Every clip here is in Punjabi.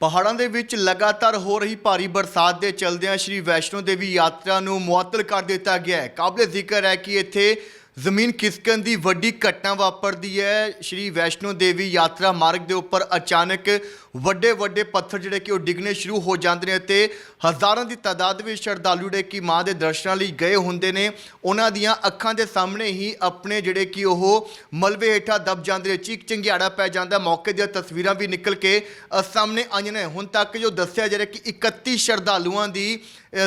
ਪਹਾੜਾਂ ਦੇ ਵਿੱਚ ਲਗਾਤਾਰ ਹੋ ਰਹੀ ਭਾਰੀ ਬਰਸਾਤ ਦੇ ਚਲਦਿਆਂ ਸ਼੍ਰੀ ਵੈਸ਼ਨੋ ਦੇਵੀ ਯਾਤਰਾ ਨੂੰ ਮੁਅੱਤਲ ਕਰ ਦਿੱਤਾ ਗਿਆ ਹੈ। ਕਾਬਲੇ ਜ਼ਿਕਰ ਹੈ ਕਿ ਇੱਥੇ ਜ਼ਮੀਨ ਖਿਸਕਣ ਦੀ ਵੱਡੀ ਘਟਨਾ ਵਾਪਰਦੀ ਹੈ। ਸ਼੍ਰੀ ਵੈਸ਼ਨੋ ਦੇਵੀ ਯਾਤਰਾ ਮਾਰਗ ਦੇ ਉੱਪਰ ਅਚਾਨਕ ਵੱਡੇ ਵੱਡੇ ਪੱਥਰ ਜਿਹੜੇ ਕਿ ਉਹ ਡਿੱਗਣੇ ਸ਼ੁਰੂ ਹੋ ਜਾਂਦੇ ਨੇ ਤੇ ਹਜ਼ਾਰਾਂ ਦੀ ਤਾਦਾਦ ਵਿੱਚ ਸ਼ਰਧਾਲੂ ਜਿਹੜੇ ਕਿ ਮਾਂ ਦੇ ਦਰਸ਼ਨਾਂ ਲਈ ਗਏ ਹੁੰਦੇ ਨੇ। ਉਹਨਾਂ ਦੀਆਂ ਅੱਖਾਂ ਦੇ ਸਾਹਮਣੇ ਹੀ ਆਪਣੇ ਜਿਹੜੇ ਕਿ ਉਹ ਮਲਬੇ ਹੇਠਾਂ ਦਬ ਜਾਂਦੇ ਨੇ। ਚੀਕ ਚੰਗਿਆੜਾ ਪੈ ਜਾਂਦਾ। ਮੌਕੇ ਦੀਆਂ ਤਸਵੀਰਾਂ ਵੀ ਨਿਕਲ ਕੇ ਸਾਹਮਣੇ ਆਈਆਂ ਨੇ। ਹੁਣ ਤੱਕ ਜੋ ਦੱਸਿਆ ਜਾ ਰਿਹਾ ਕਿ 31 ਸ਼ਰਧਾਲੂਆਂ ਦੀ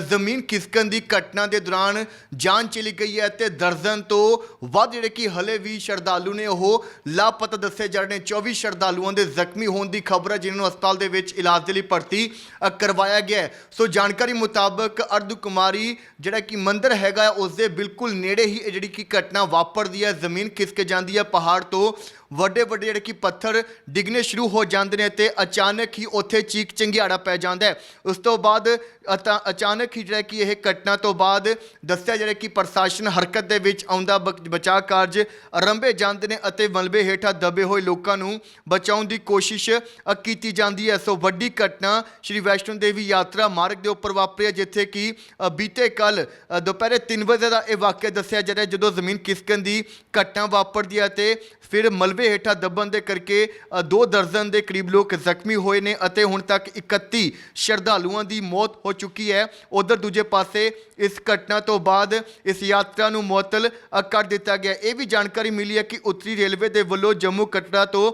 ਜ਼ਮੀਨ ਖਿਸਕਣ ਦੀ ਘਟਨਾ ਦੇ ਦੌਰਾਨ ਜਾਨ ਚਲੀ ਗਈ ਹੈ ਤੇ ਦਰਜਨ ਤੋਂ ਵੱਧ ਜਿਹੜੇ ਕਿ ਹਲੇ ਵੀ ਸ਼ਰਧਾਲੂ ਨੇ ਉਹ ਲਾਪਤਾ ਦੱਸੇ ਜਾ ਰਹੇ ਨੇ। 24 ਸ਼ਰਧਾਲੂਆਂ ਦੇ ਜ਼ਖਮੀ ਹੋਣ ਦੀ ਖਬਰ ਹੈ ਜਿਨ੍ਹਾਂ ਨੂੰ ਹਸਪਤਾਲ ਦੇ ਵਿੱਚ ਇਲਾਜ ਦੇ ਲਈ ਭਰਤੀ ਕਰਵਾਇਆ ਗਿਆ ਹੈ। ਸੋ ਜਾਣਕਾਰੀ ਮੁਤਾਬਕ ਅਰਧ ਕੁਮਾਰੀ ਜਿਹੜਾ ਕਿ ਮੰਦਿਰ ਹੈਗਾ ਹੈ, ਉਸ ਦੇ ਬਿਲਕੁਲ ਨੇੜੇ ਹੀ ਇਹ ਜਿਹੜੀ ਕਿ ਘਟਨਾ ਵਾਪਰਦੀ ਹੈ। ਜ਼ਮੀਨ ਖਿਸਕ ਜਾਂਦੀ ਹੈ ਪਹਾੜ ਤੋਂ। ਵੱਡੇ ਵੱਡੇ ਜਿਹੜੇ ਕਿ ਪੱਥਰ ਡਿੱਗਣੇ ਸ਼ੁਰੂ ਹੋ ਜਾਂਦੇ ਨੇ ਤੇ ਅਚਾਨਕ ਹੀ ਉੱਥੇ ਚੀਕ ਚੰਗਿਆੜਾ ਪੈ ਜਾਂਦਾ ਹੈ। ਉਸ ਤੋਂ ਬਾਅਦ ਅਤਾ- ਅਚਾਨਕ ਹੀ ਜਿਹੜਾ ਕਿ ਇਹ ਘਟਨਾ ਤੋਂ ਬਾਅਦ ਦੱਸਿਆ ਜਿਹੜਾ ਕਿ ਪ੍ਰਸ਼ਾਸਨ ਹਰਕਤ ਦੇ ਵਿੱਚ ਆਉਂਦਾ ਬਚ- ਬਚਾਅ ਕਾਰਜ ਆਰੰਭੇ ਜਾਂਦੇ ਨੇ ਅਤੇ ਮਲਬੇ ਹੇਠਾਂ ਦਬੇ ਹੋਏ ਲੋਕਾਂ ਨੂੰ ਬਚਾਉਣ ਦੀ ਕੋਸ਼ਿਸ਼ ਕੀਤੀ ਜਾਂਦੀ ਹੈ। ਸੋ ਵੱਡੀ ਘਟਨਾ ਸ਼੍ਰੀ ਵੈਸ਼ਨੋ ਦੇਵੀ ਯਾਤਰਾ ਮਾਰਗ ਦੇ ਉੱਪਰ ਵਾਪਰੀ ਹੈ, ਜਿੱਥੇ ਕਿ ਬੀਤੇ ਕੱਲ ਦੁਪਹਿਰੇ 3 ਵਜੇ ਦਾ ਇਹ ਵਾਕਿਆ ਦੱਸਿਆ ਜਾ ਰਿਹਾ ਜਦੋਂ ਜ਼ਮੀਨ ਖਿਸਕਣ ਦੀ ਘਟਨਾ ਵਾਪਰਦੀ ਹੈ ਤੇ ਫਿਰ ਮਲਬੇ ਹੇਠਾਂ ਦੱਬਣ ਦੇ ਕਰਕੇ ਦੋ ਦਰਜਨ ਦੇ ਕਰੀਬ ਲੋਕ ਜ਼ਖਮੀ ਹੋਏ ਨੇ ਅਤੇ ਹੁਣ ਤੱਕ 31 ਸ਼ਰਧਾਲੂਆਂ ਦੀ ਮੌਤ ਹੋ ਚੁੱਕੀ ਹੈ। ਉਧਰ ਦੂਜੇ ਪਾਸੇ ਇਸ ਘਟਨਾ ਤੋਂ ਬਾਅਦ ਇਸ ਯਾਤਰਾ ਨੂੰ ਮੁਅੱਤਲ ਕਰ ਦਿੱਤਾ ਗਿਆ। ਇਹ ਵੀ ਜਾਣਕਾਰੀ ਮਿਲੀ ਹੈ ਕਿ ਉੱਤਰੀ ਰੇਲਵੇ ਦੇ ਵੱਲੋਂ ਜੰਮੂ ਕਟੜਾ ਤੋਂ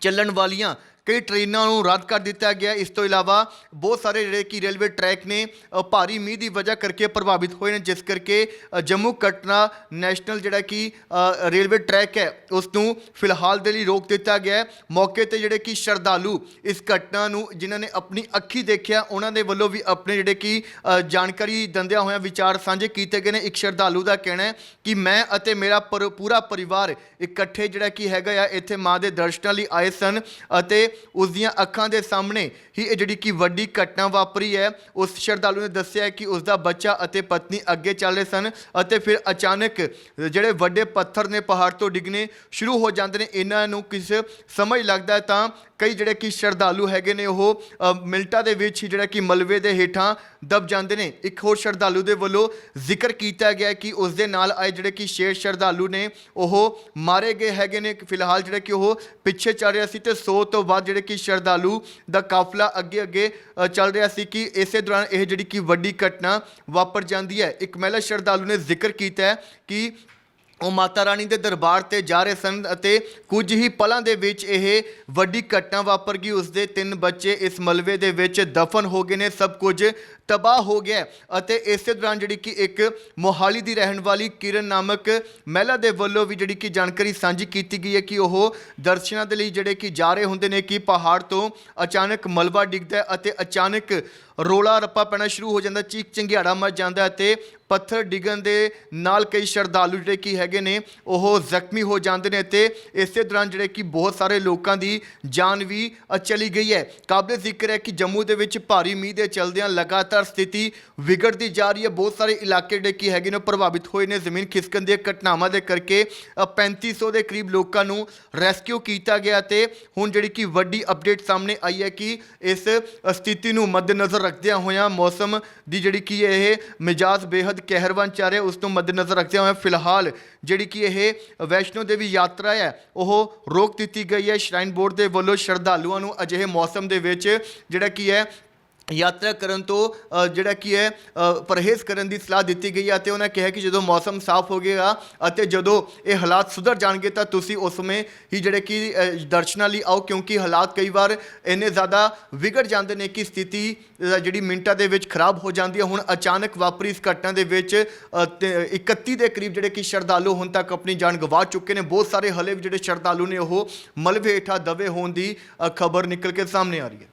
ਚੱਲਣ ਵਾਲੀਆਂ ਕਈ ਟ੍ਰੇਨਾਂ ਨੂੰ ਰੱਦ ਕਰ ਦਿੱਤਾ ਗਿਆ। ਇਸ ਤੋਂ ਇਲਾਵਾ ਬਹੁਤ ਸਾਰੇ ਜਿਹੜੇ ਕਿ ਰੇਲਵੇ ਟਰੈਕ ਨੇ ਅ, ਭਾਰੀ ਮੀਂਹ ਦੀ ਵਜ੍ਹਾ ਕਰਕੇ ਪ੍ਰਭਾਵਿਤ ਹੋਏ ਨੇ ਜਿਸ ਕਰਕੇ ਅ, ਜੰਮੂ ਕਟਨਾ ਨੈਸ਼ਨਲ ਜਿਹੜਾ ਕਿ ਅ, ਰੇਲਵੇ ਟਰੈਕ ਹੈ ਉਸ ਨੂੰ ਫਿਲਹਾਲ ਦੇ ਲਈ ਰੋਕ ਦਿੱਤਾ ਗਿਆ ਹੈ। ਮੌਕੇ ਤੇ ਜਿਹੜੇ ਕਿ ਸ਼ਰਧਾਲੂ ਇਸ ਘਟਨਾ ਨੂੰ ਜਿਨ੍ਹਾਂ ਨੇ ਆਪਣੀ ਅੱਖੀ ਦੇਖਿਆ ਉਹਨਾਂ ਦੇ ਵੱਲੋਂ ਵੀ ਆਪਣੇ ਜਿਹੜੇ ਕਿ ਅ, ਜਾਣਕਾਰੀ ਦਿੰਦਿਆਂ ਹੋਇਆਂ ਵਿਚਾਰ ਸਾਂਝੇ ਕੀਤੇ ਗਏ ਨੇ। ਇੱਕ ਸ਼ਰਧਾਲੂ ਦਾ ਕਹਿਣਾ ਹੈ ਕਿ ਮੈਂ ਅਤੇ ਮੇਰਾ ਪਰ- ਪੂਰਾ ਪਰਿਵਾਰ ਇਕੱਠੇ ਜਿਹੜਾ ਕਿ ਹੈਗਾ ਆ ਇੱਥੇ ਮਾਂ ਦੇ ਦਰਸ਼ਨਾਂ ਲਈ ਆਏ ਸਨ ਅਤੇ ਉਸ ਦੀਆਂ ਅੱਖਾਂ ਦੇ ਸਾਹਮਣੇ ਹੀ ਇਹ ਜਿਹੜੀ ਕਿ ਵੱਡੀ ਘਟਨਾ ਵਾਪਰੀ ਹੈ ਉਸ ਸ਼ਰਧਾਲੂ ਨੇ ਦੱਸਿਆ ਕਿ ਉਸ ਦਾ ਬੱਚਾ ਅਤੇ ਪਤਨੀ ਅੱਗੇ ਚੱਲ ਰਹੇ ਸਨ ਅਤੇ ਫਿਰ ਅਚਾਨਕ ਜਿਹੜੇ ਵੱਡੇ ਪੱਥਰ ਨੇ ਪਹਾੜ ਤੋਂ ਡਿੱਗਣੇ ਸ਼ੁਰੂ ਹੋ ਜਾਂਦੇ ਨੇ। ਇਹਨਾਂ ਨੂੰ ਕਿਸ ਸਮਝ ਲੱਗਦਾ ਤਾਂ ਕਈ ਜਿਹੜੇ ਕਿ ਸ਼ਰਧਾਲੂ ਹੈਗੇ ਨੇ ਉਹ ਅ, ਮਿੰਟਾਂ ਦੇ ਵਿੱਚ ਹੀ ਜਿਹੜਾ ਕਿ ਮਲਵੇ ਦੇ ਹੇਠਾਂ ਦਬ ਜਾਂਦੇ ਨੇ। ਇੱਕ ਹੋਰ ਸ਼ਰਧਾਲੂ ਦੇ ਵੱਲੋਂ ਜ਼ਿਕਰ ਕੀਤਾ ਗਿਆ ਕਿ ਉਸ ਦੇ ਨਾਲ ਆਏ ਜਿਹੜੇ ਕਿ ਸ਼ੇਰ ਸ਼ਰਧਾਲੂ ਨੇ ਉਹ ਮਾਰੇ ਗਏ ਹੈਗੇ ਨੇ। ਫਿਲਹਾਲ ਜਿਹੜਾ ਕਿ ਉਹ ਪਿੱਛੇ ਚੱਲ ਰਿਹਾ ਸੀ ਤੇ 100 ਤੋਂ ਵੱਧ ਜਿਹੜੇ ਕਿ ਸ਼ਰਧਾਲੂ ਦਾ ਕਾਫਲਾ ਅੱਗੇ ਅੱਗੇ ਅ, ਚੱਲ ਰਿਹਾ ਸੀ ਕਿ ਇਸੇ ਦੌਰਾਨ ਇਹ ਜਿਹੜੀ ਕਿ ਵੱਡੀ ਘਟਨਾ ਵਾਪਰ ਜਾਂਦੀ ਹੈ। ਇੱਕ ਮਹਿਲਾ ਸ਼ਰਧਾਲੂ ਨੇ ਜ਼ਿਕਰ ਕੀਤਾ ਹੈ ਕਿ ਉਹ ਮਾਤਾ ਰਾਣੀ ਦੇ ਦਰਬਾਰ ਤੇ ਜਾ ਰਹੇ ਸਨ ਅਤੇ ਕੁਝ ਹੀ ਪਲਾਂ ਦੇ ਵਿੱਚ ਇਹ ਵੱਡੀ ਘਟਨਾ ਵਾਪਰ ਗਈ। ਉਸ ਦੇ ਤਿੰਨ ਬੱਚੇ ਇਸ ਮਲਬੇ ਦੇ ਵਿੱਚ ਦਫਨ ਹੋ ਗਏ ਨੇ, ਸਭ ਕੁਝ ਤਬਾਹ ਹੋ ਗਿਆ ਅਤੇ ਇਸੇ ਦੌਰਾਨ ਜਿਹੜੀ ਕਿ ਇੱਕ ਮੋਹਾਲੀ ਦੀ ਰਹਿਣ ਵਾਲੀ ਕਿਰਨ ਨਾਮਕ ਮਹਿਲਾ ਦੇ ਵੱਲੋਂ ਵੀ ਜਿਹੜੀ ਕਿ ਜਾਣਕਾਰੀ ਸਾਂਝੀ ਕੀਤੀ ਗਈ ਹੈ ਕਿ ਉਹ ਦਰਸ਼ਨਾਂ ਦੇ ਲਈ ਜਿਹੜੇ ਕਿ ਜਾ ਰਹੇ ਹੁੰਦੇ ਨੇ ਕਿ ਪਹਾੜ ਤੋਂ ਅਚਾਨਕ ਮਲਬਾ ਡਿੱਗਦਾ ਹੈ ਅਤੇ ਅਚਾਨਕ ਰੋਲਾ ਰੱਪਾ ਪੈਣਾ ਸ਼ੁਰੂ ਹੋ ਜਾਂਦਾ ਚੀਕ ਚੰਗਿਆੜਾ ਮਚ ਜਾਂਦਾ ਅਤੇ ਪੱਥਰ ਡਿੱਗਣ ਦੇ ਨਾਲ ਕਈ ਸ਼ਰਧਾਲੂ ਜਿਹੜੇ ਕਿ ਹੈਗੇ ਨੇ ਉਹ ਜ਼ਖਮੀ ਹੋ ਜਾਂਦੇ ਨੇ ਤੇ ਇਸੇ ਦੌਰਾਨ ਜਿਹੜੇ ਕਿ ਬਹੁਤ ਸਾਰੇ ਲੋਕਾਂ ਦੀ ਜਾਨ ਵੀ ਚਲੀ ਗਈ ਹੈ। ਕਾਬਲੇ ਜ਼ਿਕਰ ਹੈ ਕਿ ਜੰਮੂ ਦੇ ਵਿੱਚ ਭਾਰੀ ਮੀਂਹ ਦੇ ਚਲਦਿਆਂ ਲਗਾਤਾਰ ਸਥਿਤੀ ਵਿਗੜਦੀ ਜਾ ਰਹੀ ਹੈ। ਬਹੁਤ ਸਾਰੇ ਇਲਾਕੇ ਜਿਹੜੇ ਕਿ ਹੈਗੇ ਨੇ ਉਹ ਪ੍ਰਭਾਵਿਤ ਹੋਏ ਨੇ। ਜ਼ਮੀਨ ਖਿਸਕਣ ਦੀਆਂ ਘਟਨਾਵਾਂ ਦੇ ਕਰਕੇ ਅ, 3500 ਦੇ ਕਰੀਬ ਲੋਕਾਂ ਨੂੰ ਰੈਸਕਿਊ ਕੀਤਾ ਗਿਆ ਤੇ ਹੁਣ ਜਿਹੜੀ ਕਿ ਵੱਡੀ ਅਪਡੇਟ ਸਾਹਮਣੇ ਆਈ ਹੈ ਕਿ ਇਸ ਸਥਿਤੀ ਨੂੰ ਮੱਦੇਨਜ਼ਰ ਰੱਖਦਿਆਂ ਹੋਇਆਂ ਮੌਸਮ ਦੀ ਜਿਹੜੀ ਕਿ ਇਹ ਮਿਜਾਜ਼ ਬੇਹੱਦ ਕਹਿਰਵਾਨ ਚੱਲ ਰਿਹਾ ਉਸ ਨੂੰ ਮੱਦੇਨਜ਼ਰ ਰੱਖਦਿਆਂ ਹੋਇਆਂ ਫਿਲਹਾਲ ਜਿਹੜੀ ਕਿ ਇਹ ਵੈਸ਼ਨੋ ਦੇਵੀ ਯਾਤਰਾ ਹੈ, ਉਹ ਰੋਕ ਦਿੱਤੀ ਗਈ ਹੈ। ਸ਼ਰਾਈਨ ਬੋਰਡ ਦੇ ਵੱਲੋਂ ਸ਼ਰਧਾਲੂਆਂ ਨੂੰ ਅਜਿਹੇ ਮੌਸਮ ਦੇ ਵਿੱਚ ਜਿਹੜਾ ਕੀ ਹੈ ਯਾਤਰਾ ਕਰਨ ਤੋਂ ਜਿਹੜਾ ਕੀ ਹੈ ਪਰਹੇਜ਼ ਕਰਨ ਦੀ ਸਲਾਹ ਦਿੱਤੀ ਗਈ ਹੈ ਅਤੇ ਉਹਨਾਂ ਕਿਹਾ ਕਿ ਜਦੋਂ ਮੌਸਮ ਸਾਫ਼ ਹੋ ਗਿਆ ਅਤੇ ਜਦੋਂ ਇਹ ਹਾਲਾਤ ਸੁਧਰ ਜਾਣਗੇ ਤਾਂ ਤੁਸੀਂ ਉਸ ਸਮੇਂ ਹੀ ਜਿਹੜੇ ਕਿ ਦਰਸ਼ਨਾਂ ਲਈ ਆਓ ਕਿਉਂਕਿ ਹਾਲਾਤ ਕਈ ਵਾਰ ਇੰਨੇ ਜ਼ਿਆਦਾ ਵਿਗੜ ਜਾਂਦੇ ਨੇ ਕਿ ਸਥਿਤੀ ਜਿਹੜੀ ਮਿੰਟਾਂ ਦੇ ਵਿੱਚ ਖਰਾਬ ਹੋ ਜਾਂਦੀ ਹੈ। ਹੁਣ ਅਚਾਨਕ ਵਾਪਰੀ ਇਸ ਘਟਨਾ ਦੇ ਵਿੱਚ ਅ, 31 ਦੇ ਕਰੀਬ ਜਿਹੜੇ ਕਿ ਸ਼ਰਧਾਲੂ ਹੁਣ ਤੱਕ ਆਪਣੀ ਜਾਨ ਗਵਾ ਚੁੱਕੇ ਨੇ। ਬਹੁਤ ਸਾਰੇ ਹਲੇ ਵੀ ਜਿਹੜੇ ਸ਼ਰਧਾਲੂ ਨੇ ਉਹ ਮਲਬੇ ਹੇਠਾਂ ਦਬੇ ਹੋਣ ਦੀ ਖਬਰ ਨਿਕਲ ਕੇ ਸਾਹਮਣੇ ਆ ਰਹੀ ਹੈ।